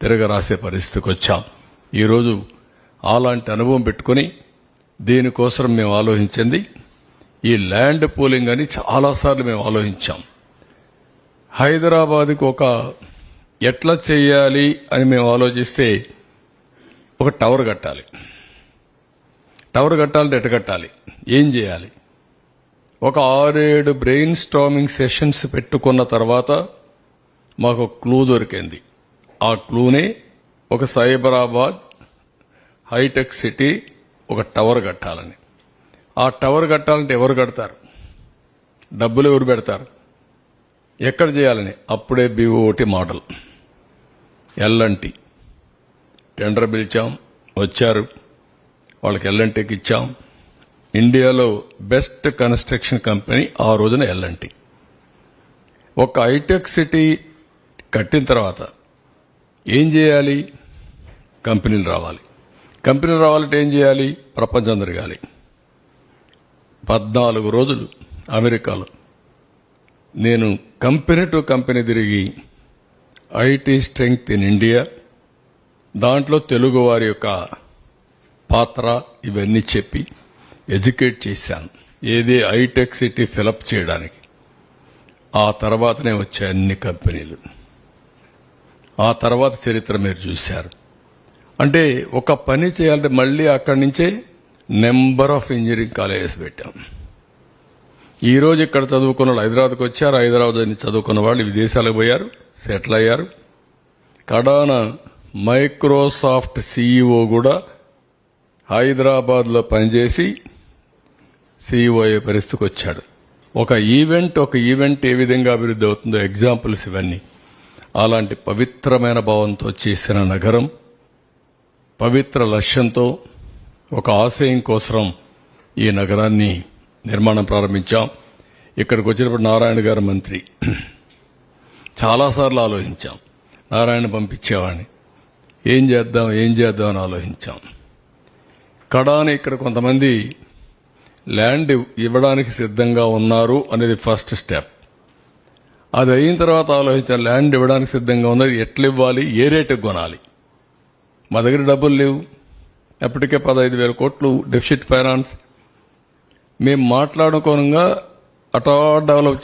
తిరగరాసే పరిస్థితికి వచ్చాం. ఈరోజు అలాంటి అనుభవం పెట్టుకొని దీనికోసం మేము ఆలోచించింది. ఈ ల్యాండ్ పూలింగ్ అని చాలాసార్లు మేము ఆలోచించాం. హైదరాబాద్కి ఒక ఎట్లా చేయాలి అని మేము ఆలోచిస్తే ఒక టవర్ కట్టాలి. టవర్ కట్టాలంటే ఎట్ట కట్టాలి? ఏం చేయాలి? ఒక ఆరేడు బ్రెయిన్ స్టామింగ్ సెషన్స్ పెట్టుకున్న తర్వాత మాకు క్లూ దొరికింది. ఆ క్లూనే ఒక సైబరాబాద్ హైటెక్ సిటీ ఒక టవర్ కట్టాలని. ఆ టవర్ కట్టాలంటే ఎవరు కడతారు? డబ్బులు ఎవరు పెడతారు? ఎక్కడ చేయాలని? అప్పుడే బీఓటి మోడల్. ఎల్ఎన్టి టెండర్ పిలిచాం వచ్చారు. వాళ్ళకి ఎల్ఎన్టీకి ఇచ్చాం. ఇండియాలో బెస్ట్ కన్స్ట్రక్షన్ కంపెనీ ఆ రోజున ఎల్ఎన్టీ ఒక హైటెక్ సిటీ కట్టిన తర్వాత ఏం చేయాలి? కంపెనీలు రావాలి. కంపెనీలు రావాలంటే ఏం చేయాలి? ప్రపంచం తిరగాలి. పద్నాలుగు రోజులు అమెరికాలో. నేను కంపెనీ టు కంపెనీ తిరిగి ఐటీ స్ట్రెంగ్త్ ఇన్ ఇండియా దాంట్లో తెలుగు వారి యొక్క పాత్ర ఇవన్నీ చెప్పి ఎడ్యుకేట్ చేశాను. ఏది ఐటెక్ సిటీ ఫిలప్ చేయడానికి. ఆ తర్వాతనే వచ్చాయి అన్ని కంపెనీలు. ఆ తర్వాత చరిత్ర మీరు చూశారు. అంటే ఒక పని చేయాలంటే మళ్ళీ అక్కడి నుంచే నెంబర్ ఆఫ్ ఇంజనీరింగ్ కాలేజెస్ పెట్టాం. ఈ రోజు ఇక్కడ చదువుకున్న వాళ్ళు హైదరాబాద్కి వచ్చారు. హైదరాబాద్ నుంచి చదువుకున్న వాళ్ళు విదేశాలకు పోయారు. సెటిల్ అయ్యారు. కడాన మైక్రోసాఫ్ట్ సీఈఓ కూడా హైదరాబాద్లో పనిచేసి సీఈఓ అయ్యే పరిస్థితికి వచ్చాడు. ఒక ఈవెంట్ ఒక ఈవెంట్ ఏ విధంగా అభివృద్ధి అవుతుందో ఎగ్జాంపుల్స్ ఇవన్నీ. అలాంటి పవిత్రమైన భావంతో చేసిన నగరం పవిత్ర లక్ష్యంతో ఒక ఆశయం కోసం ఈ నగరాన్ని నిర్మాణం ప్రారంభించాం. ఇక్కడికి వచ్చినప్పుడు నారాయణ గారు మంత్రి. చాలాసార్లు ఆలోచించాం. నారాయణ పంపించేవాడిని. ఏం చేద్దాం ఏం చేద్దాం అని ఆలోచించాం. కడాని ఇక్కడ కొంతమంది ల్యాండ్ ఇవ్వడానికి సిద్ధంగా ఉన్నారు అనేది ఫస్ట్ స్టెప్. అది అయిన తర్వాత ఆలోచించాం ల్యాండ్ ఇవ్వడానికి సిద్ధంగా ఉన్నది ఎట్లా ఇవ్వాలి ఏ రేటుకు కొనాలి? మా దగ్గర డబ్బులు లేవు. ఎప్పటికే పదహైదు వేల కోట్లు డెఫిసిట్ ఫైనాన్స్ మేము మాట్లాడుకోనుగా అటా డెవలప్